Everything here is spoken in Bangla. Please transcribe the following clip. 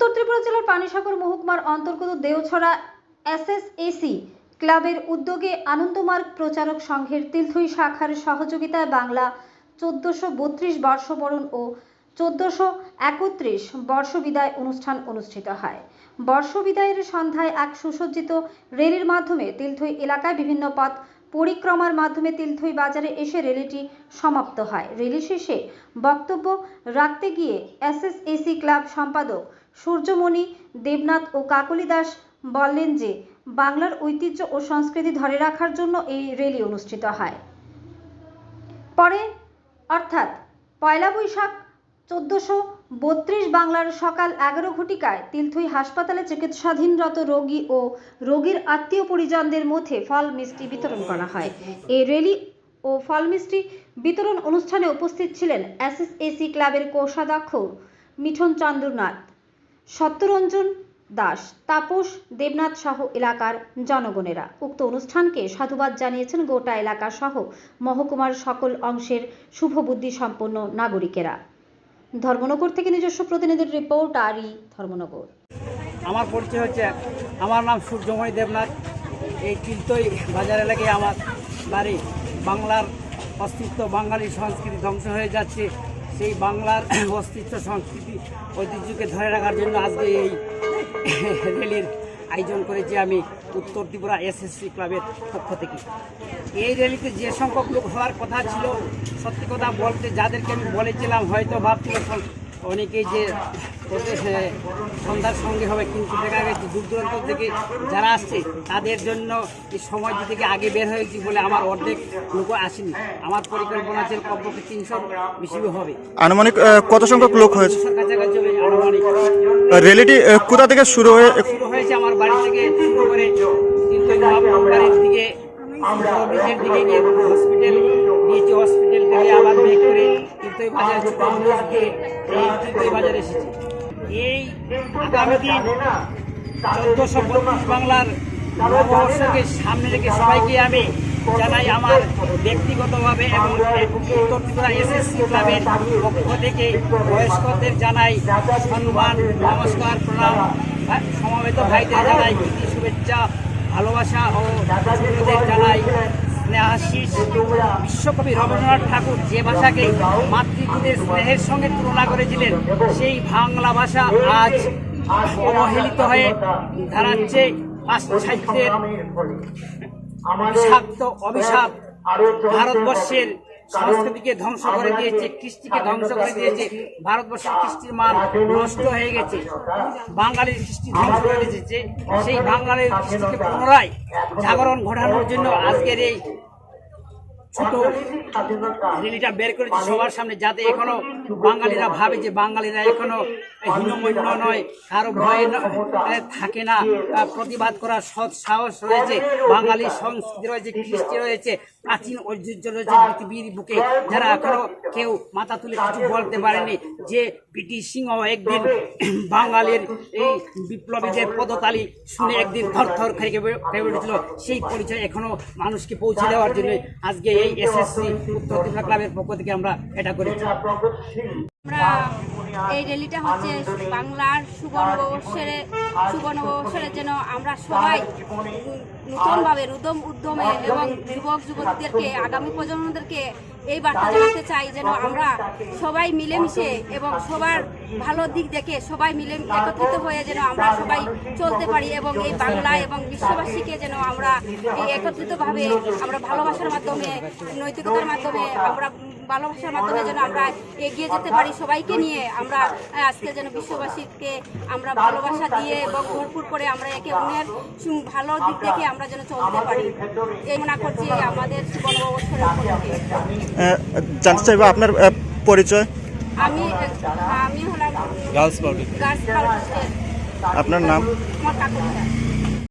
উত্তর ত্রিপুরা জেলার পানিসাগর মহকুমার অন্তর্গত দেওছড়া এসএসএসি ক্লাবের উদ্যোগে আনন্দমার্গ প্রচারক সংঘের তিলথুই শাখার সহযোগিতায় বাংলা চোদ্দশো বত্রিশ বর্ষবরণ ও চোদ্দশো একত্রিশ বর্ষবিদায় অনুষ্ঠান অনুষ্ঠিত হয়। বর্ষবিদায়ের সন্ধ্যায় এক সুসজ্জিত রেলির মাধ্যমে তিলথুই এলাকায় বিভিন্ন পথ পরিক্রমার মাধ্যমে তিলথুই বাজারে এসে রেলিটি সমাপ্ত হয়। রেলি শেষে বক্তব্য রাখতে গিয়ে এসএসএসি ক্লাব সম্পাদক সূর্যমণি, দেবনাথ ও কাকলি দাস বললেন যে, বাংলার ঐতিহ্য ও সংস্কৃতি ধরে রাখার জন্য এই রেলি অনুষ্ঠিত হয়। পরে, অর্থাৎ পয়লা বৈশাখ চোদ্দশো বত্রিশ বাংলার সকাল এগারো ঘটিকায় তিলথুই হাসপাতালে চিকিৎসাধীনরত রোগী ও রোগীর আত্মীয় পরিজনদের মধ্যে ফল মিষ্টি বিতরণ করা হয়। এই রেলি ও ফল মিষ্টি বিতরণ অনুষ্ঠানে উপস্থিত ছিলেন এসএসএসি ক্লাবের কোষাধ্যক্ষ মিঠন চন্দ্রনাথ। সত্যরঞ্জন দাস, তাপস দেবনাথ সহ এলাকার জনগণেরা। উক্ত অনুষ্ঠানকে সাধুবাদ জানিয়েছেন গোটা এলাকা সহ মহকুমার সকল অংশের শুভবুদ্ধি সম্পন্ন নাগরিকেরা। ধর্মনগর থেকে নিজস্ব প্রতিনিধির রিপোর্ট, আরই ধর্মনগর। আমার পরিচয় হচ্ছে, আমার নাম সূর্যময় দেবনাথ। এই তিলতই বাজার এলাকায় আমার বাড়ি। বাংলার অস্তিত্ব, বাঙালি সংস্কৃতি ধ্বংস হয়ে যাচ্ছে। সেই বাংলার অস্তিত্ব, সংস্কৃতি, ঐতিহ্যকে ধরে রাখার জন্য আজকে এই রেলির আয়োজন করেছি আমি উত্তর ত্রিপুরা এসএসসি ক্লাবের পক্ষ থেকে। এই র্যালিতে যে সংখ্যক লোক হওয়ার কথা ছিল, সত্যি কথা বলতে যাদেরকে আমি বলেছিলাম, হয়তো ভাবছিল অনেকেই যে সন্ধ্যার সঙ্গে হবে কিন্তু দেখা গেছে দূর দূরান্ত থেকে যারা আসছে তাদের জন্য এই সময় থেকে আগে বের হয়েছি বলে আমার অর্ধেক লোক আসেনি। আমার পরিকল্পনা ছিল কমপক্ষে তিনশো বেশি হবে। আনুমানিক কত সংখ্যক লোক হয়েছে? তিনশোর কাছাকাছি হবে আনুমানিক। র্যালিটি আহ, কোথা থেকে শুরু হয়ে শুরু হয়েছে আমার বাড়ি থেকে শুরু করে কিন্তু দিকে অফিসের দিকে গিয়ে হসপিটাল নিয়েছি হসপিটাল থেকে আবার বের করে কিন্তু বাজার এই আগামী দিন বাংলার নববর্ষকে সামনে সবাইকে আমি জানাই আমার ব্যক্তিগতভাবে এবং উত্তর পক্ষ থেকে বয়স্কদের জানাই সম্মান, নমস্কার, প্রণাম। সমবেত ভাইদের জানাই শুভেচ্ছা, ভালোবাসা ও জানাই স্নেহাশিস বিশ্বকবি রবীন্দ্রনাথ ঠাকুর যে ভাষাকে মাতৃভূমির স্নেহের সঙ্গে তুলনা করেছিলেন সেই বাংলা ভাষা আজ অবহেলিত হয়ে দাঁড়াচ্ছে পাশ্চাত্যের বিষাক্ত অভিশাপ ভারতবর্ষের সংস্কৃতিকে ধ্বংস করে দিয়েছে কৃষ্টিকে ধ্বংস করে দিয়েছে ভারতবর্ষের কৃষ্টির মান নষ্ট হয়ে গেছে। বাঙালির কৃষ্টি ধ্বংস করে দিয়েছে সেই বাঙালির কৃষ্টিকে পুনরায় জাগরণ ঘটানোর জন্য আজকের এই ছোট রিলিটা বের করেছি সবার সামনে যাতে এখনও বাঙালিরা ভাবে যে বাঙালিরা এখনও হীনমন্য নয়, কারও ভয়ে থাকে না। প্রতিবাদ করার সৎ সাহস রয়েছে, বাঙালি সংস্কৃতি রয়েছে, কৃষ্টি রয়েছে, প্রাচীন ঐতিহ্য রয়েছে পৃথিবীর বুকে যারা এখনও কেউ মাথা তুলে কিছু বলতে পারেনি যে পিটি সিংহ একদিন বাঙালির এই বিপ্লবীদের পদতালি শুনে একদিন থর থর খেয়ে উঠেছিল। সেই পরিচয় এখনও মানুষকে পৌঁছে দেওয়ার জন্য আজকে এই এসএসসি উত্তর ত্রিপুরা ক্লাবের পক্ষ থেকে আমরা এটা করেছি। আমরা এই র্যালিটা হচ্ছে বাংলার সুবর্ণ সুবর্ণবর্ষের যেন আমরা সবাই নতুনভাবে উদ্যম উদ্যমে এবং যুবক যুবতীদেরকে, আগামী প্রজন্মদেরকে এই বার্তা জানাতে চাই যেন আমরা সবাই মিলেমিশে এবং সবার ভালো দিক দেখে সবাই মিলে একত্রিত হয়ে যেন আমরা সবাই চলতে পারি এবং এই বাংলা এবং বিশ্ববাসীকে যেন আমরা এই একত্রিতভাবে আমরা ভালোবাসার মাধ্যমে, নৈতিকতার মাধ্যমে, আমরা ভালোবাসার মাধ্যমে যেন আমরা এগিয়ে যেতে পারি সবাইকে নিয়ে আমরা আজকে যেন বিশ্ববাসীকে আমরা ভালোবাসা দিয়ে এবং ভরপুর করে আমরা একে অন্যের ভালো দিক দেখে আমরা যেন চলতে পারি। এই মনে করছি আমাদের জানতে চাইব আপনার পরিচয়? আমি আমি হলাম গার্লস আপনার নাম? আমার